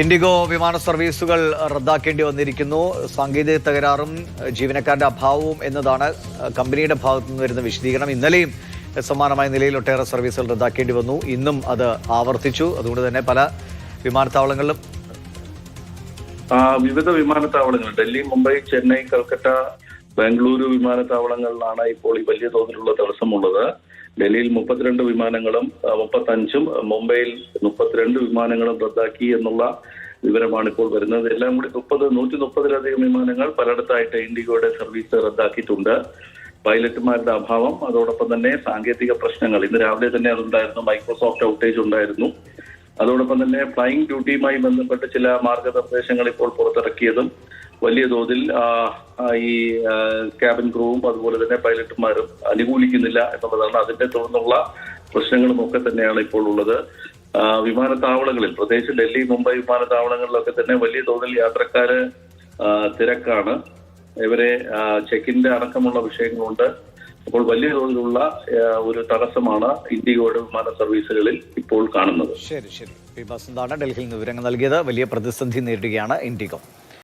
IndiGo വിമാന സർവീസുകൾ റദ്ദാക്കേണ്ടി വന്നിരിക്കുന്നു. സാങ്കേതിക തകരാറും ജീവനക്കാരുടെ അഭാവവും എന്നതാണ് കമ്പനിയുടെ ഭാഗത്തു നിന്ന് വരുന്ന വിശദീകരണം. ഇന്നലെയും സമാനമായ നിലയിൽ ഒട്ടേറെ സർവീസുകൾ റദ്ദാക്കേണ്ടി വന്നു. ഇന്നും അത് ആവർത്തിച്ചു. അതുകൊണ്ട് തന്നെ പല വിമാനത്താവളങ്ങളിലും വിവിധ വിമാനത്താവളങ്ങൾ ഡൽഹി മുംബൈ ചെന്നൈ കൽക്കട്ട ബാംഗ്ലൂരു വിമാനത്താവളങ്ങളിലാണ് ഇപ്പോൾ ഈ വലിയ തോതിലുള്ള തടസ്സമുള്ളത്. ഡൽഹിയിൽ മുപ്പത്തിരണ്ട് വിമാനങ്ങളും മുപ്പത്തഞ്ചും മുംബൈയിൽ മുപ്പത്തിരണ്ട് വിമാനങ്ങളും റദ്ദാക്കി എന്നുള്ള വിവരമാണ് ഇപ്പോൾ വരുന്നത്. എല്ലാം കൂടി മുപ്പത് നൂറ്റി മുപ്പതിലധികം വിമാനങ്ങൾ പലയിടത്തായിട്ട് ഇൻഡിഗോയുടെ സർവീസ് റദ്ദാക്കിയിട്ടുണ്ട്. പൈലറ്റുമാരുടെ അഭാവം അതോടൊപ്പം തന്നെ സാങ്കേതിക പ്രശ്നങ്ങൾ. ഇന്ന് രാവിലെ തന്നെ അതുണ്ടായിരുന്നു. മൈക്രോസോഫ്റ്റ് ഔട്ടേജ് ഉണ്ടായിരുന്നു. അതോടൊപ്പം തന്നെ ഫ്ലൈയിങ് ഡ്യൂട്ടിയുമായി ബന്ധപ്പെട്ട് ചില മാർഗനിർദ്ദേശങ്ങൾ ഇപ്പോൾ പുറത്തിറക്കിയതും വലിയ തോതിൽ ഈ ക്യാബിൻ ക്രൂവും അതുപോലെ തന്നെ പൈലറ്റുമാരും അനുകൂലിക്കുന്നില്ല എന്നുള്ളതാണ് അതിന്റെ തുടർന്നുള്ള പ്രശ്നങ്ങളും ഒക്കെ തന്നെയാണ് ഇപ്പോൾ ഉള്ളത്. വിമാനത്താവളങ്ങളിൽ പ്രത്യേകിച്ച് ഡൽഹി മുംബൈ വിമാനത്താവളങ്ങളിലൊക്കെ തന്നെ വലിയ തോതിൽ യാത്രക്കാര് തിരക്കാണ്. ഇവരെ ചെക്കിന്റെ അടക്കമുള്ള വിഷയങ്ങളുണ്ട്. അപ്പോൾ വലിയ തോതിലുള്ള ഒരു തടസ്സമാണ് ഇന്ത്യയുടെ വിമാന സർവീസുകളിൽ ഇപ്പോൾ കാണുന്നത്. ശരി ശരി. ഡൽഹിയിൽ നിന്ന് വിവരങ്ങൾ നൽകിയത്. വലിയ പ്രതിസന്ധി നേരിടുകയാണ് ഇൻഡിഗോ.